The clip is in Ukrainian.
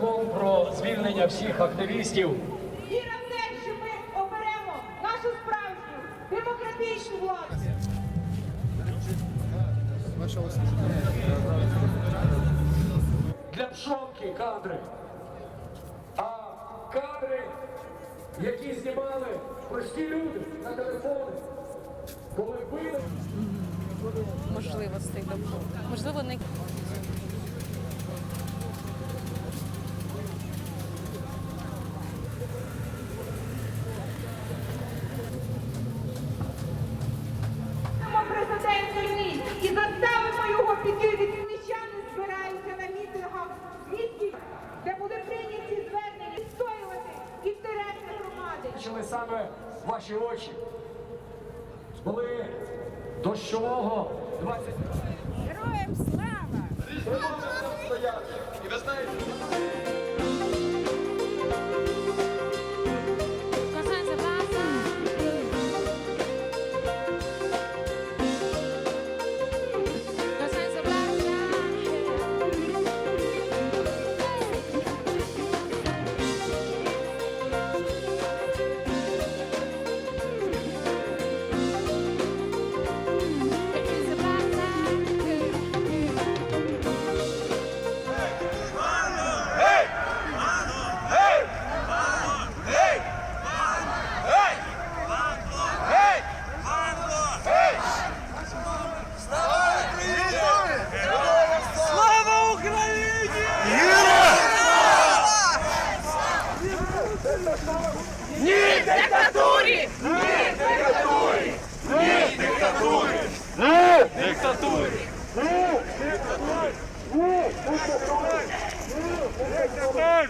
закон про звільнення всіх активістів. Віра в те, що ми оберемо нашу справжню демократичну владу. Для пшонки кадри. А кадри, які знімали прості люди на телефони, коли били. можливостей. Можливо, не Бачили саме ваші очі. Коли дощового 20... Героям слава! І ви знаєте, Ні диктатурі! Ні диктатурі! Ні диктатурі! Ні диктатурі! Ні диктатурі! Ні диктатурі! Ні диктатурі!